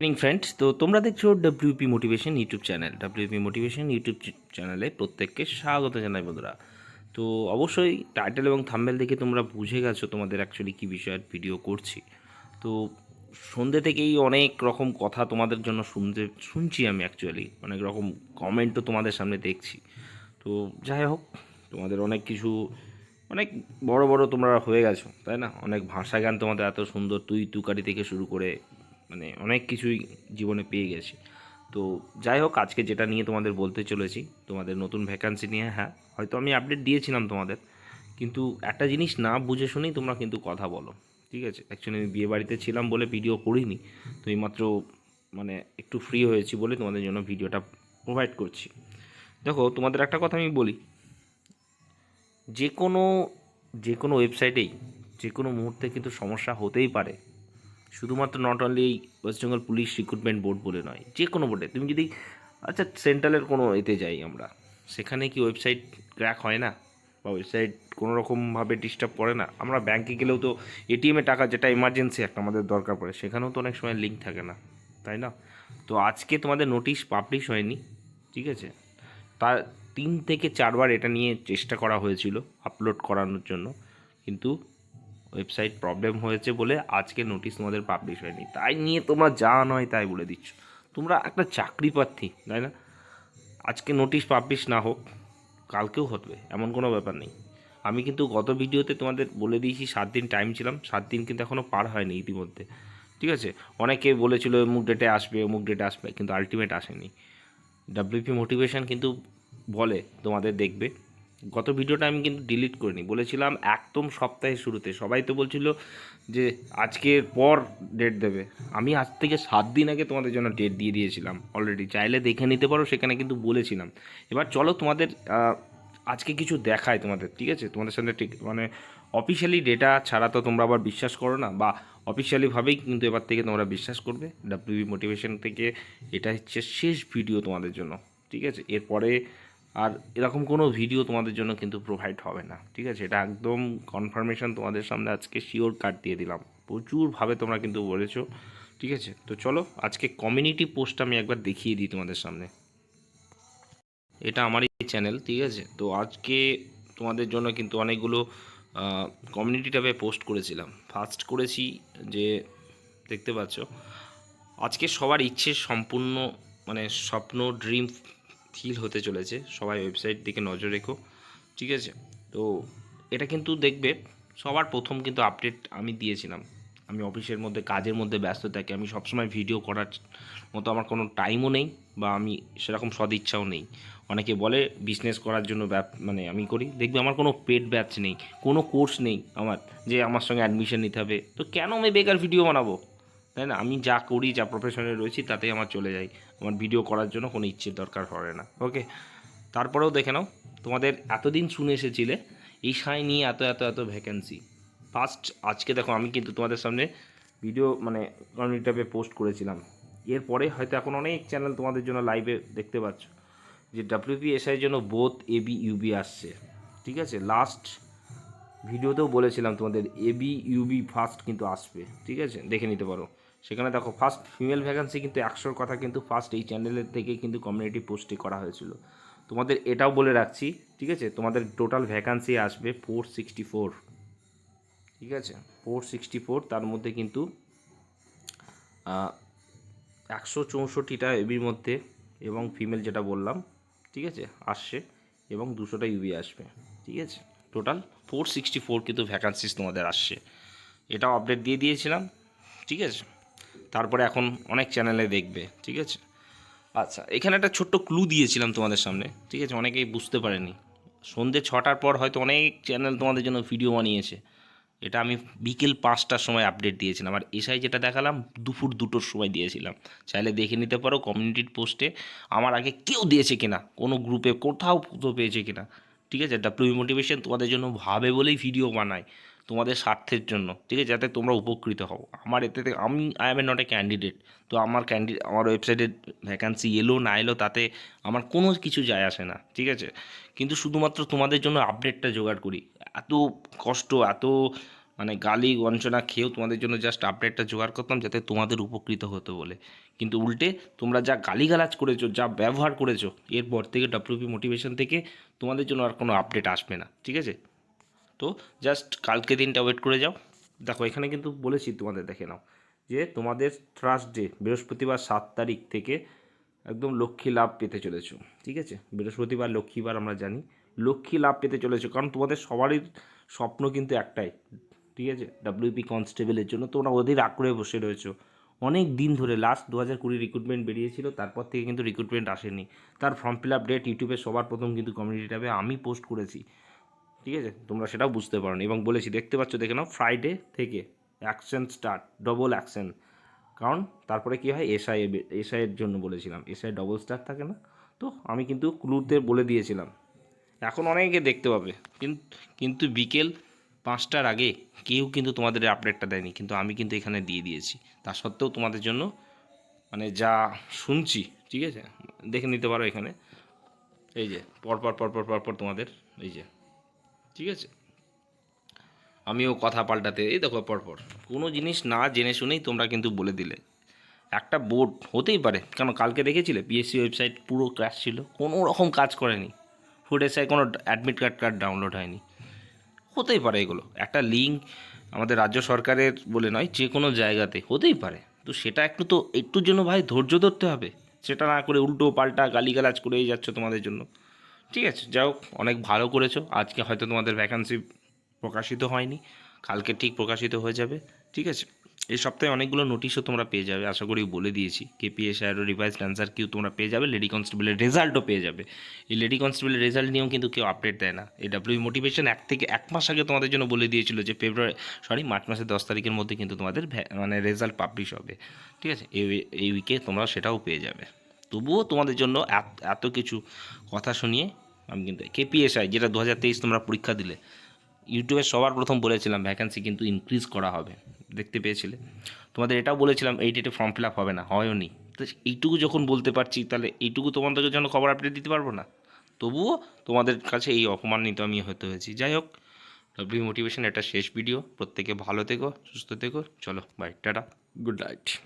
Morning friends তো তোমরা দেখছ WP motivation YouTube channel WP motivation YouTube চ্যানেলে প্রত্যেককে স্বাগত জানাই, বন্ধুরা। তো অবশ্যই টাইটেল এবং থাম্বেল দেখে তোমরা বুঝে গেছো তোমাদের অ্যাকচুয়ালি কী বিষয়ের ভিডিও করছি। তো সন্ধ্যে থেকেই অনেক রকম কথা তোমাদের জন্য শুনতে, শুনছি আমি অ্যাকচুয়ালি অনেক রকম কমেন্টও তোমাদের সামনে দেখছি। তো যাই হোক, তোমাদের অনেক কিছু, অনেক বড় বড় তোমরা হয়ে গেছো, তাই না? অনেক ভাষা গান তোমাদের এত সুন্দর তুই তুকারি থেকে শুরু করে মানে অনেক কিছুই জীবনে পেয়ে গেছি। তো যাই হোক, আজকে যেটা নিয়ে তোমাদের বলতে চলেছি, তোমাদের নতুন ভ্যাকান্সি নিয়ে হ্যাঁ হয়তো আমি আপডেট দিয়েছিলাম তোমাদের, কিন্তু একটা জিনিস না বুঝে শুনেই তোমরা কিন্তু কথা বলো, ঠিক আছে? অ্যাকচুয়ালি আমি বিয়ে বাড়িতে ছিলাম বলে ভিডিও করিনি, তো এইমাত্র মানে একটু ফ্রি হয়েছি বলে তোমাদের জন্য ভিডিওটা প্রোভাইড করছি। দেখো, তোমাদের একটা কথা আমি বলি, যে কোনো যে কোনো ওয়েবসাইটেই যে কোনো মুহূর্তে কিন্তু সমস্যা হতেই পারে শুধুমাত্র নট অনলি এই West Bengal police recruitment board বলে নয়, যে কোনো বোর্ডে তুমি যদি আচ্ছা সেন্ট্রালের কোনো এতে যাই আমরা, সেখানে কি ওয়েবসাইট ক্র্যাক হয় না? বা ওয়েবসাইট কোনো রকমভাবে ডিস্টার্ব করে না? আমরা ব্যাংকে গেলেও তো এটিএমে টাকা যেটা এমার্জেন্সি একটা আমাদের দরকার পড়ে, সেখানেও তো অনেক সময় লিঙ্ক থাকে না, তাই না? তো আজকে তোমাদের নোটিশ পাবলিশ হয়নি, ঠিক আছে? তার তিন থেকে চারবার এটা নিয়ে চেষ্টা করা হয়েছিল আপলোড করানোর জন্য, কিন্তু ওয়েবসাইট প্রবলেম হয়েছে বলে আজকে নোটিশ তোমাদের পাবলিশ হয়নি। তাই নিয়ে তোমরা যা নয় তাই বলে দিচ্ছ। তোমরা একটা চাকরি প্রার্থী, তাই না? আজকে নোটিশ পাবলিশ না হোক, কালকেও হবে এমন কোনো ব্যাপার নেই। আমি কিন্তু গত ভিডিওতে তোমাদের বলে দিয়েছি, সাত দিন টাইম ছিলাম, সাত দিন কিন্তু এখনও পার হয়নি ইতিমধ্যে। ঠিক আছে? অনেকে বলেছিল, অমুক ডেটে আসবে, অমুক ডেটে আসবে, কিন্তু আলটিমেট আসেনি। ডাব্লিউপি মোটিভেশন কিন্তু বলে, তোমাদের দেখবে। গত ভিডিওটা আমি কিন্তু ডিলিট করিনি। বলেছিলাম একদম সপ্তাহের শুরুতে। সবাই তো বলছিল যে আজকের পর ডেট দেবে। আমি আজ থেকে সাত দিন আগে তোমাদের জন্য ডেট দিয়ে দিয়েছিলাম অলরেডি চাইলে দেখে নিতে পারো, সেখানে কিন্তু বলেছিলাম। এবার চলো তোমাদের আজকে কিছু দেখায় তোমাদের, ঠিক আছে? তোমাদের সাথে ঠিক মানে অফিসিয়ালি ডেটা ছাড়া তো তোমরা আবার বিশ্বাস করো না, বা অফিসিয়ালিভাবেই কিন্তু এবার থেকে তোমরা বিশ্বাস করবে। ডাব্লিউবি মোটিভেশন থেকে এটা হচ্ছে শেষ ভিডিও তোমাদের জন্য, ঠিক আছে? এরপরে আর এরকম কোনো ভিডিও তোমাদের জন্য কিন্তু প্রোভাইড হবে না, ঠিক আছে? এটা একদম কনফার্মেশন তোমাদের সামনে আজকে শিওর কার্ড দিয়ে দিলাম। প্রচুরভাবে তোমরা কিন্তু বলেছ, ঠিক আছে? তো চলো, আজকে কমিউনিটি পোস্ট আমি একবার দেখিয়ে দিই তোমাদের সামনে। এটা আমারই চ্যানেল ঠিক আছে? তো আজকে তোমাদের জন্য কিন্তু অনেকগুলো কমিউনিটি ট্যাবে পোস্ট করেছিলাম। ফার্স্ট করেছি যে, দেখতে পাচ্ছ, আজকে সবার ইচ্ছে সম্পূর্ণ মানে স্বপ্ন ড্রিম ফিল হতে চলেছে। সবাই ওয়েবসাইট দিকে নজর রেখো, ঠিক আছে? তো এটা কিন্তু দেখবে, সবার প্রথম কিন্তু আপডেট আমি দিয়েছিলাম। আমি অফিসের মধ্যে, কাজের মধ্যে ব্যস্ত থাকি, আমি সবসময় ভিডিও করার মতো আমার কোনো টাইমও নেই বা আমি সেরকম সদিচ্ছাও নেই। অনেকে বলে বিজনেস করার জন্য মানে আমি করি, দেখবে আমার কোনো পেড ব্যাচ নেই, কোনো কোর্স নেই আমার, যে আমার সঙ্গে অ্যাডমিশন নিতে হবে। তো কেন আমি বেকার ভিডিও বানাবো? তাই না আমি যা করি, যা প্রফেশনে রয়েছি, তাতেই আমার চলে যাই আমার ভিডিও করার জন্য কোনো ইচ্ছের দরকার পড়ে না। ওকে তারপরেও দেখে নাও, তোমাদের এতদিন শুনে এসেছিলে, এই সাই নিয়ে এত এত এত ভ্যাকেন্সি ফার্স্ট আজকে দেখো, আমি কিন্তু তোমাদের সামনে ভিডিও মানে কমিউনিটি পোস্ট করেছিলাম। এরপরে হয়তো এখন অনেক চ্যানেল তোমাদের জন্য লাইভে দেখতে পাচ্ছ, যে ডাব্লিউপিএসআইয়ের জন্য বোথ এবি ইউবি আসছে। ঠিক আছে? লাস্ট ভিডিওতেও বলেছিলাম তোমাদের এবি ইউবি ফার্স্ট কিন্তু আসবে। ঠিক আছে? দেখে নিতে পারো। সেখানে দেখো ফার্স্ট ফিমেল ভ্যাকান্সি কিন্তু একশোর কথা কিন্তু ফার্স্ট এই চ্যানেলের থেকে কিন্তু কমিউনিটি পোস্টে করা হয়েছিল। তোমাদের এটাও বলে রাখছি, ঠিক আছে? তোমাদের টোটাল ভ্যাকান্সি আসবে ফোর সিক্সটি ফোর ঠিক আছে? ফোর সিক্সটি ফোর তার মধ্যে কিন্তু একশো চৌষট্টিটা এবির মধ্যে এবং ফিমেল যেটা বললাম, ঠিক আছে? আসছে এবং দুশোটা ইউবি আসবে, ঠিক আছে? টোটাল ফোর সিক্সটি ফোর কিন্তু ভ্যাকান্সিস তোমাদের আসছে। এটাও আপডেট দিয়ে দিয়েছিলাম, ঠিক আছে? তারপরে এখন অনেক চ্যানেলে দেখবে, ঠিক আছে? আচ্ছা এখানে একটা ছোট্ট ক্লু দিয়েছিলাম তোমাদের সামনে, ঠিক আছে? অনেকেই বুঝতে পারেনি। সন্ধ্যে ছটার পর হয়তো অনেক চ্যানেল তোমাদের জন্য ভিডিও বানিয়েছে। এটা আমি বিকেল পাঁচটার সময় আপডেট দিয়েছিলাম। আর এসআই যেটা দেখালাম, দুপুর দুটোর সময় দিয়েছিলাম। চাইলে দেখে নিতে পারো কমিউনিটির পোস্টে আমার আগে কেউ দিয়েছে কিনা, কোনো গ্রুপে কোথাও কোথাও পেয়েছে কিনা, ঠিক আছে? ডাব্লিউ মোটিভেশন তোমাদের জন্য ভাবে বলেই ভিডিও বানায়। তোমাদের স্বার্থের জন্য, ঠিক আছে? যাতে তোমরা উপকৃত হও। আমার এতে আমি I am a not a candidate তো আমার ক্যান্ডি আমার ওয়েবসাইটে ভ্যাকান্সি এলো না এলো তাতে আমার কোনো কিছু যায় আসে না, ঠিক আছে? কিন্তু শুধুমাত্র তোমাদের জন্য আপডেটটা জোগাড় করি। এত কষ্ট, এত মানে গালি গঞ্চনা খেয়েও তোমাদের জন্য জাস্ট আপডেটটা জোগাড় করতাম যাতে তোমাদের উপকৃত হতো বলে। কিন্তু উল্টে তোমরা যা গালিগালাজ করেছ, যা ব্যবহার করেছ, এরপর থেকে ডাব্লিউপি মোটিভেশন থেকে তোমাদের জন্য আর কোনো আপডেট আসবে না, ঠিক আছে? তো জাস্ট কালকে দিনটা ওয়েট করে যাও। দেখো, এখানে কিন্তু বলেছি তোমাদের, দেখে নাও, যে তোমাদের থার্সডে বৃহস্পতিবার সাত তারিখ থেকে একদম লক্ষ্মী লাভ পেতে চলেছো, ঠিক আছে? বৃহস্পতিবার, লক্ষ্মীবার আমরা জানি, লক্ষ্মী লাভ পেতে চলেছো, কারণ তোমাদের সবারই স্বপ্ন কিন্তু একটাই, ঠিক আছে? ডাব্লিউপি কনস্টেবলের জন্য তোমরা অধীর আগ্রহে বসে রয়েছো। অনেক দিন ধরে লাস্ট দু হাজার কুড়ি রিক্রুটমেন্ট বেরিয়েছিল, তারপর থেকে কিন্তু রিক্রুটমেন্ট আসেনি। তার ফর্ম ফিল আপ ডেট ইউটিউবে সবার প্রথম কিন্তু কমিউনিটি ট্যাবে আমি পোস্ট করেছি। ঠিক আছে? তোমরা সেটাও বুঝতে পারো এবং বলেছি, দেখতে পাচ্ছ, দেখে নাও ফ্রাইডে থেকে অ্যাকশন স্টার্ট ডবল অ্যাকশন কারণ তারপরে কী হয়? এসআই এসআইয়ের জন্য বলেছিলাম। এসআই ডবল স্টার থাকে না? তো আমি কিন্তু ক্লুতে বলে দিয়েছিলাম। এখন অনেকে দেখতে পাবে। কিন্তু কিন্তু বিকেল পাঁচটার আগে কেউ কিন্তু তোমাদের আপডেটটা দেয়নি। কিন্তু আমি কিন্তু এখানে দিয়ে দিয়েছি। তা সত্ত্বেও তোমাদের জন্য মানে যা শুনছি, ঠিক আছে? দেখে নিতে পারো এখানে। এই যে, পরপর পরপর পরপর তোমাদের, এই যে। ঠিক আছে? আমিও কথা পাল্টাতে, এই দেখো পরপর কোনো জিনিস না জেনে শুনেই তোমরা কিন্তু বলে দিলে। একটা বোর্ড হতেই পারে, কেন কালকে দেখেছিলে? পিএসসি ওয়েবসাইট পুরো ক্র্যাশ ছিল, কোনো রকম কাজ করেনি। ফুড এসআই কোনো অ্যাডমিট কার্ড কার্ড ডাউনলোড হয়নি। হতেই পারে এগুলো। একটা লিঙ্ক আমাদের রাজ্য সরকারের বলে নয়, যে কোনো জায়গাতে হতেই পারে। তো সেটা একটু তো, একটুর জন্য ভাই ধৈর্য ধরতে হবে। সেটা না করে উল্টো পাল্টা গালিগালাজ করেই যাচ্ছ তোমাদের জন্য। ঠিক আছে, যাই হোক, অনেক ভালো করেছ। আজকে হয়তো তোমাদের ভ্যাকান্সি প্রকাশিত হয়নি। কালকে ঠিক প্রকাশিত হয়ে যাবে। ঠিক আছে, এই সপ্তাহে অনেকগুলো নোটিশও তোমরা পেয়ে যাবে, আশা করি বলে দিয়েছি। কেপিএস আর রিভাইজড অ্যান্সার কিউ তোমরা পেয়ে যাবে লেডি কনস্টেবলের রেজাল্টও পেয়ে যাবে। এই লেডি কনস্টেবলের রেজাল্ট নিয়েও কিন্তু কেউ আপডেট দেয় না। এই ডাব্লিউ মোটিভেশন এক থেকে এক মাস আগে তোমাদের জন্য বলে দিয়েছিল যে ফেব্রুয়ারি সরি মার্চ মাসের দশ তারিখের মধ্যে কিন্তু তোমাদের মানে রেজাল্ট পাবলিশ হবে। ঠিক আছে, এই এই উইকে তোমরা সেটাও পেয়ে যাবে। তবুও তোমাদের জন্য এত- কিছু কথা শুনিয়ে আমি কিন্তু কেপিএসআই যেটা দু হাজার তেইশ তোমরা পরীক্ষা দিলে। ইউটিউবে সবার প্রথম বলেছিলাম ভ্যাকেন্সি কিন্তু ইনক্রিজ করা হবে। দেখতে পেয়েছিলে। তোমাদের এটাও বলেছিলাম, এই ডেটে ফর্ম ফিল আপ হবে না, হয়ও নি। তো এইটুকু যখন বলতে পারছি, তাহলে এইটুকু তোমাদের জন্য খবর আপডেট দিতে পারব না? তবুও তোমাদের কাছে এই অপমানিত আমি হতে হয়েছি। যাই হোক ডাব্লিউ মোটিভেশন এটা শেষ ভিডিও প্রত্যেকে ভালো থেকো, সুস্থ থেকো। চলো বাই টাটা। Good night